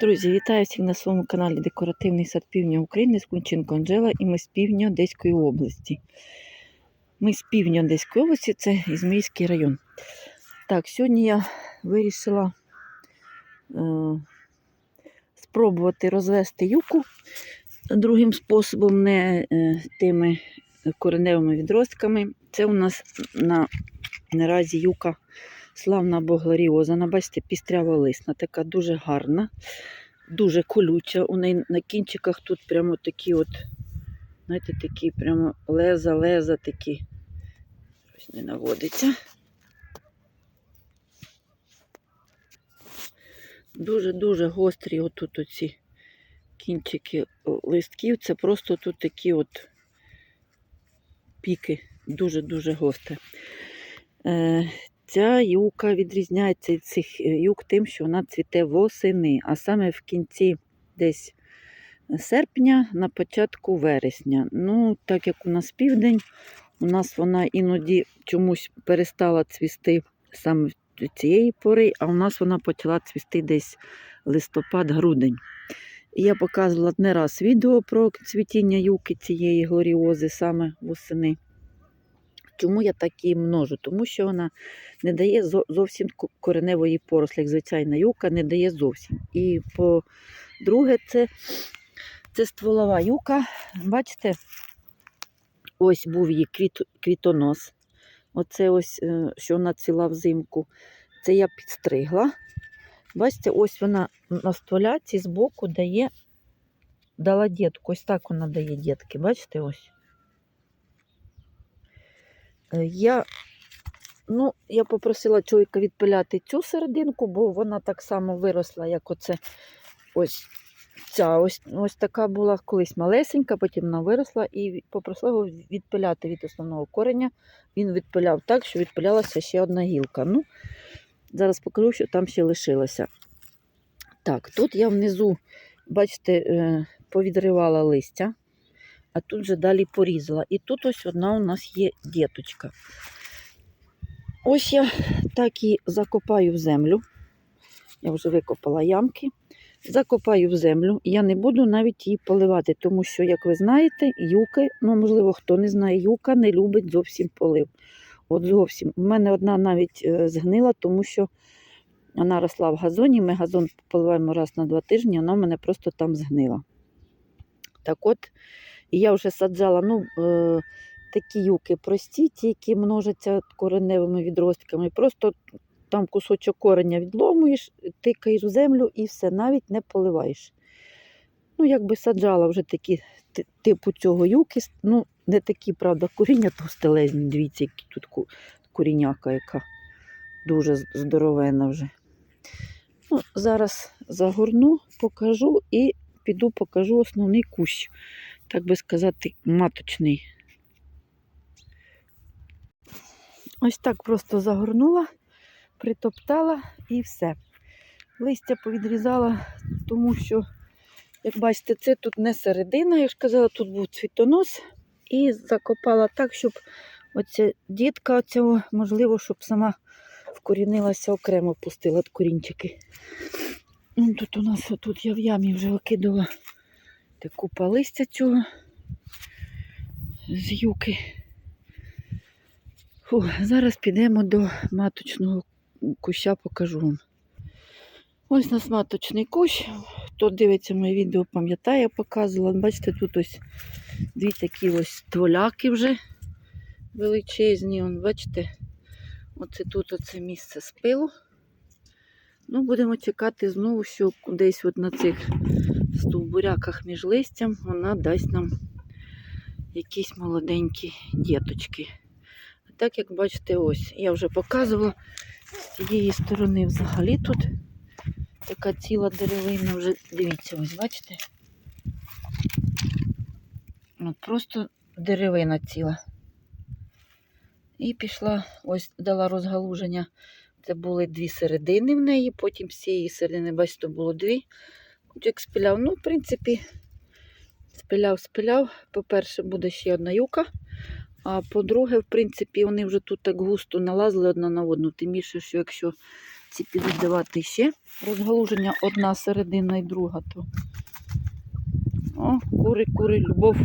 Друзі, вітаю всіх на своєму каналі Декоративний сад Півдня України з Кунченко Анжела і ми з півдня Одеської області. Ми з півдня Одеської області, це Ізмаїльський район. Так, сьогодні я вирішила е, спробувати розвести юку другим способом, не е, тими кореневими відростками. Це у нас на, наразі юка славна богларіоза. Бачите, пістрява лисна, така дуже гарна, дуже колюча. У неї на кінчиках тут прямо такі от, знаєте, такі прямо леза-леза такі. Щось не наводиться. Дуже-дуже гострі отут оці кінчики листків. Це просто тут такі от піки, дуже-дуже гострі. Е, Ця юка відрізняється від цих юк тим, що вона цвіте восени, а саме в кінці десь серпня, на початку вересня. Ну, так як у нас південь, у нас вона іноді чомусь перестала цвісти саме цієї пори, а у нас вона почала цвісти десь листопад-грудень. Я показувала не раз відео про цвітіння юки цієї глоріози саме восени. Чому я так її множу? Тому що вона не дає зовсім кореневої порослі, як звичайна юка не дає зовсім. І по-друге, це це стволова юка. Бачите, ось був її квіт, квітонос. Оце ось, е, що вона ціла взимку. Це я підстригла. Бачите, ось вона на стволяці збоку дає, дала дітку. Ось так вона дає дітки. Бачите, ось. Е, я ну, я попросила чоловіка відпиляти цю серединку, бо вона так само виросла, як оце ось ця. Ось ось така була колись малесенька, потім вона виросла і попросила його відпиляти від основного кореня. Він відпиляв так, що відпилялася ще одна гілка. Ну, Зараз покажу, що там ще лишилося. Так, тут я внизу, бачите, е, повідривала листя а тут же далі порізала. І тут ось одна у нас є діточка. Ось я так і закопаю в землю. Я вже викопала ямки. Закопаю в землю. Я не буду навіть її поливати, тому що, як ви знаєте, юки, ну, можливо, хто не знає, юка не любить зовсім полив. От зовсім. У мене одна навіть е, згнила, тому що вона росла в газоні. Ми газон поливаємо раз на два тижні, вона в мене просто там згнила. Так от, і я вже саджала ну, е, такі юки прості, ті, які множаться кореневими відростками. Просто там кусочок кореня відломуєш, тикаєш в землю і все, навіть не поливаєш. Ну, якби саджала вже такі типу цього юки. Ну, не такі, правда, коріння товстелезні, дивіться, які тут коріняка, яка дуже здоровена вже. Ну, Зараз загорну, покажу і піду покажу основний кущ так би сказати, маточний. Ось так просто загорнула, притоптала і все. Листя повідрізала, тому що, як бачите, це тут не середина, я ж казала, тут був цвітонос. І закопала так, щоб оця дітка цього, можливо, щоб сама вкорінилася окремо, пустила корінчики. Тут у нас тут я в ямі вже викидала купа листя цього з юки. Фу, зараз підемо до маточного куща, покажу вам. Ось у нас маточний кущ. Хто дивиться моє відео, пам'ятає, я показувала. Бачите, тут ось дві такі ось тволяки вже величезні. Вон, бачите, оце тут оце місце спилу. Ну, будемо чекати знову, що десь от на цих стовбуряках між листям вона дасть нам якісь молоденькі діточки. А так, як бачите, ось, я вже показувала з цієї сторони взагалі тут така ціла деревина, вже дивіться, ось, бачите? От Просто деревина ціла. І пішла, ось дала розгалуження. Це були дві середини в неї, потім з цієї середини, бачите, було дві. Як спіляв. Ну, в принципі, спиляв, спиляв. По-перше, буде ще одна юка. А по-друге, в принципі, вони вже тут так густо налазили одна на одну. Тим більше, що якщо Ці підуть ще розгалуження одна середина і друга. То. О, кури, кури, любов.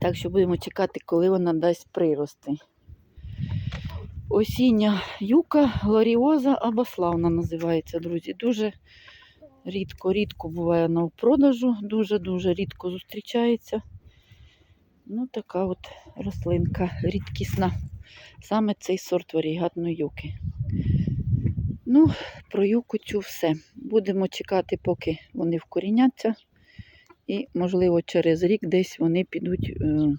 Так що будемо чекати, коли вона дасть прирости. Осіння юка, глоріоза або славна називається, друзі. Дуже рідко, рідко буває в продажу, дуже-дуже рідко зустрічається. Ну, така от рослинка рідкісна. Саме цей сорт варігатної юки. Ну, про юку цю все. Будемо чекати, поки вони вкоріняться. І, можливо, через рік десь вони підуть е,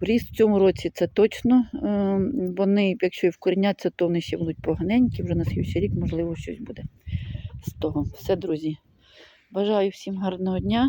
ріст. В цьому році це точно. Е, вони, якщо і вкоріняться, то вони ще будуть поганенькі. Вже на слідчий рік, можливо, щось буде з того. Все, друзі. Бажаю всім гарного дня.